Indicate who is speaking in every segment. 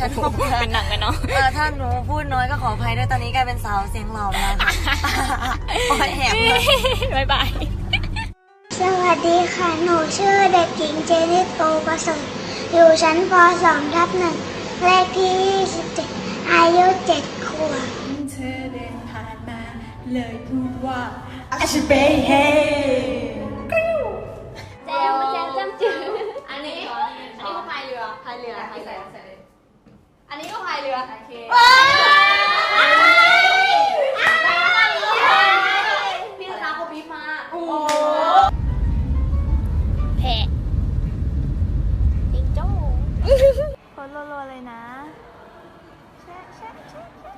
Speaker 1: ฉันขอบคุณ
Speaker 2: เป็นหนังกันเนาะ
Speaker 1: เออถ้าหนูพูดน้อยก็ขออภัยด้วยตอนนี้กลายเป็นสาวเสียงหล่อแล้วค่ะโอ้ยแหบเลย
Speaker 2: บายบาย
Speaker 3: สวัสดีค่ะ หนูชื่อเด็กหญิงเจนิตโตประเสริฐอยู่ชั้นป .2 ทับหนึ่งเลขที่27อายุ7ขวบ
Speaker 4: เธอเดินผ่านมาเลยพูดว่าอาชิเบเฮ
Speaker 2: แจมมาแจมจำจืดอันนี้อันนี้ก็ พายเรือพายเรือพายเรืออันนี้ก็พายเรือโอเคพี่สตาร์เขาบีบมาโอ้แพะจิงโจ้โคตรรัวๆเลยนะแชะแชะแชะแชะ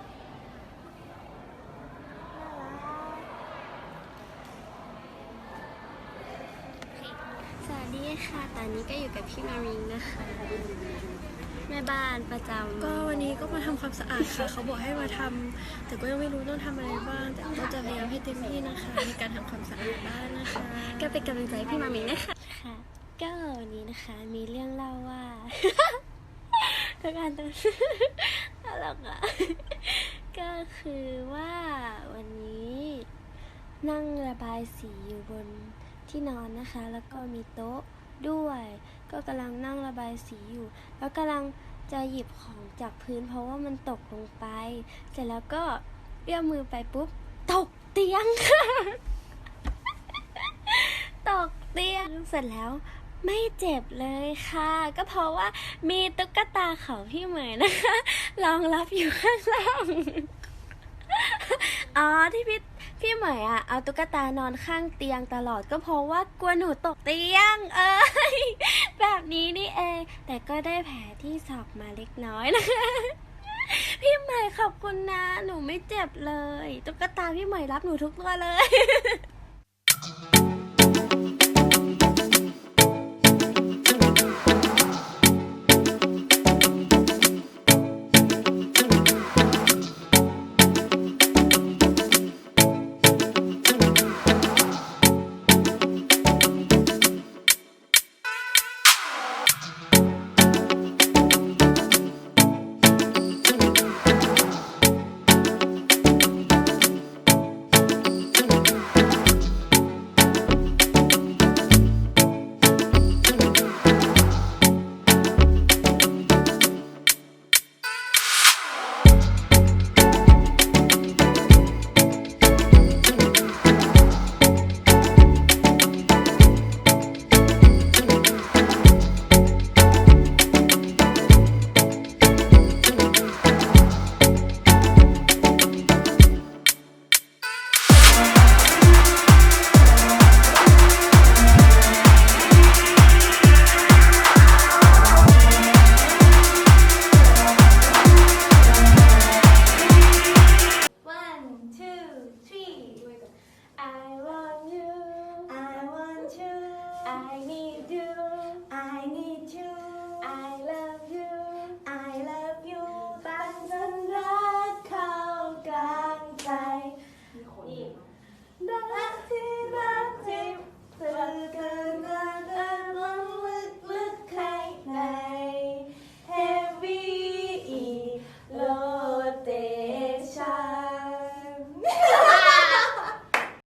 Speaker 2: น่ารัก
Speaker 5: สวัสดี ค่ะ ตอนนี้ก็อยู่กับพี่มาริงนะคะ แม่บ้านประจำ
Speaker 6: ก็วันนี้ก็มาทำความสะอาดค่ะ เขาบอกให้มาทำแต่ก็ยังไม่รู้ต้องทำอะไรบ้าง แต่ก็จะพยายามให้เต็มที่นะคะ ในการทำความสะอาดบ้านนะคะ
Speaker 5: ก็เป็นกำลังใจให้พี่มาริงนะคะค่ะ ก็วันนี้นะคะมีเรื่องเล่าว่า ทุกการต้องตลกอะก็คือว่าวันนี้นั่งระบายสีอยู่บนที่นอนนะคะ แล้วก็มีโต๊ะ ด้วย ก็กำลังนั่งระบายสีอยู่ แล้วกำลังจะหยิบของจากพื้นเพราะว่ามันตกลงไป เสร็จแล้วก็เอื้อมมือไปปุ๊บ ตกเตียง ตกเตียง เสร็จแล้วไม่เจ็บเลยค่ะ ก็เพราะว่ามีตุ๊กตาเขาพี่เหมยนะคะรองรับอยู่ข้างล่าง อ๋อที่พี่พี่เหมยอะเอาตุ๊กตานอนข้างเตียงตลอดก็เพราะว่ากลัวหนูตกเตียง เอ้ยแบบนี้นี่เอง แต่ก็ได้แผลที่ศอกมาเล็กน้อยนะคะพี่เหมยขอบคุณนะ หนูไม่เจ็บเลย ตุ๊กตาพี่เหมยรับหนูทุกตัวเลย